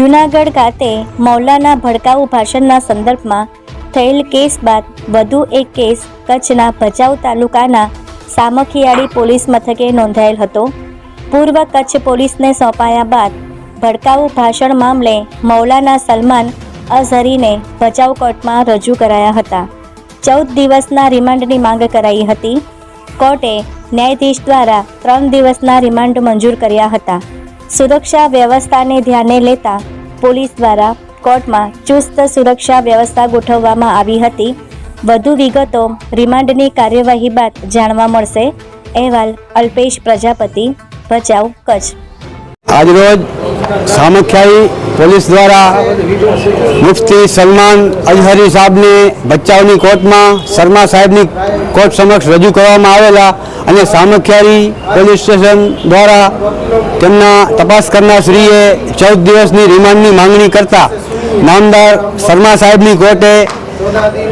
જૂનાગઢ ખાતે મૌલાના ભડકાઉ ભાષણના સંદર્ભમાં થયેલ કેસ બાદ વધુ એક કેસ કચ્છના ભચાઉ તાલુકાના સામખિયાળી પોલીસ મથકે નોંધાયેલ હતો. પૂર્વ કચ્છ પોલીસને સોંપાયા બાદ ભડકાઉ ભાષણ મામલે મૌલાના સલમાન અઝહરીને ભચાઉ કોર્ટમાં રજૂ કરાયા હતા. ચૌદ દિવસના રિમાન્ડની માંગ કરાઈ હતી. કોર્ટે ન્યાયાધીશ દ્વારા ત્રણ દિવસના રિમાન્ડ મંજૂર કર્યા હતા. સુરક્ષા વ્યવસ્થાને ધ્યાને લેતા પોલીસ દ્વારા કોર્ટમાં ચુસ્ત સુરક્ષા વ્યવસ્થા ગોઠવવામાં આવી હતી. વધુ વિગતો રિમાન્ડની કાર્યવાહી બાદ જાણવા મળશે. અહેવાલ અલ્પેશ પ્રજાપતિ. ભચાઉ કચ્છ. આજરોજ સામખ્યાઈ પોલીસ દ્વારા મુફતી સલમાન અઝહરી સાહેબને ભચાઉની કોર્ટમાં, શર્મા સાહેબની કોર્ટ સમક્ષ રજૂ કરવામાં આવેલા અને સામખ્યારી પોલીસ સ્ટેશન દ્વારા તેમના તપાસ કરનાર શ્રીએ ચૌદ દિવસની રિમાન્ડની માંગણી કરતા નામદાર શર્મા સાહેબની કોર્ટે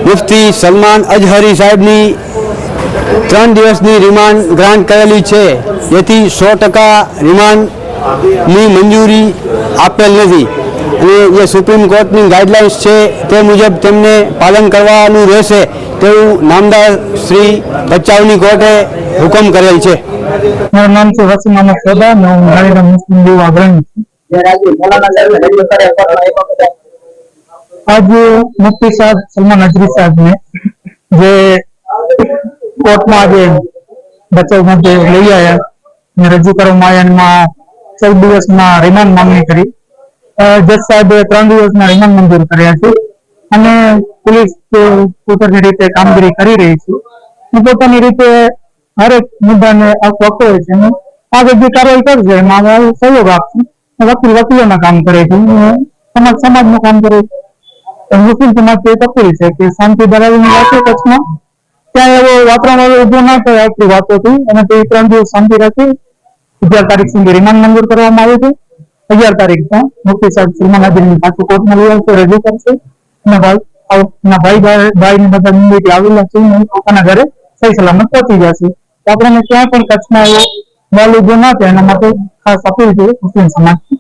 મુફતી સલમાન અઝહરી સાહેબની ત્રણ દિવસની રિમાન્ડ ગ્રાન્ટ કરેલી છે, જેથી સો ટકા રિમાન્ડની મંજૂરી આપેલ નથી. અને જે સુપ્રીમ કોર્ટની ગાઈડલાઇન્સ છે તે મુજબ તેમને પાલન કરવાનું રહેશે તેવું નામદાર શ્રી ભચાઉની કોર્ટે હુકમ કરેલ છે. મારું નામ છે વસીમ સોદા અને હું ગાંધીધામ મુસ્લિમ લીગ અગ્રણી આજ મુફ્તી સાહેબ સલમાન અજરી સાહેબને જે કોર્ટમાં આજે બચાવ માટે લઈ આવ્યા ને રજૂ કરવામાં આવ્યા એમાં ચૌદ દિવસના રિમાન્ડ માંગણી કરી. જજ સાહેબે ત્રણ દિવસના રિમાન્ડ મંજૂર કર્યા છે. અને પોલીસ પોતાની રીતે કામગીરી કરી રહી છે. એ પોતાની રીતે હરેક મુદ્દાને આખો હોય છે આગળ જે કાર્યવાહી કરશે એમાં અમે સહયોગ આપશું. વકીલ વકીલોના કામ કરે છે. સમાજ સમાજનું કામ કરે છે. તો મુસ્લિમ સમાજ એક તકલીફ છે કે શાંતિ ધરાવીને રાખે કચ્છમાં. ત્યાં એવો વાતાવરણ ઊભો ના થાય વાતો વાતોથી અને તે ત્રણ દિવસ શાંતિ રાખી અગિયાર તારીખ સુધી રિમાન્ડ મંજૂર કરવામાં આવ્યું છે. અગિયાર તારીખ પણ મુફ્તી સાહેબ શ્રીમાન આદિલની પાછું કોર્ટમાં લઈ આવશે રજૂ કરશે. અને ભાઈ ભાઈ ને બધા મુંબઈથી આવેલા છે પોતાના ઘરે સહી સલામત પહોંચી જશે તો આપણને ક્યાંય પણ કચ્છમાં એવો માલ ઊભો ના થાય, એના માટે ખાસ અપીલ છે, મુસ્લિમ સમાજની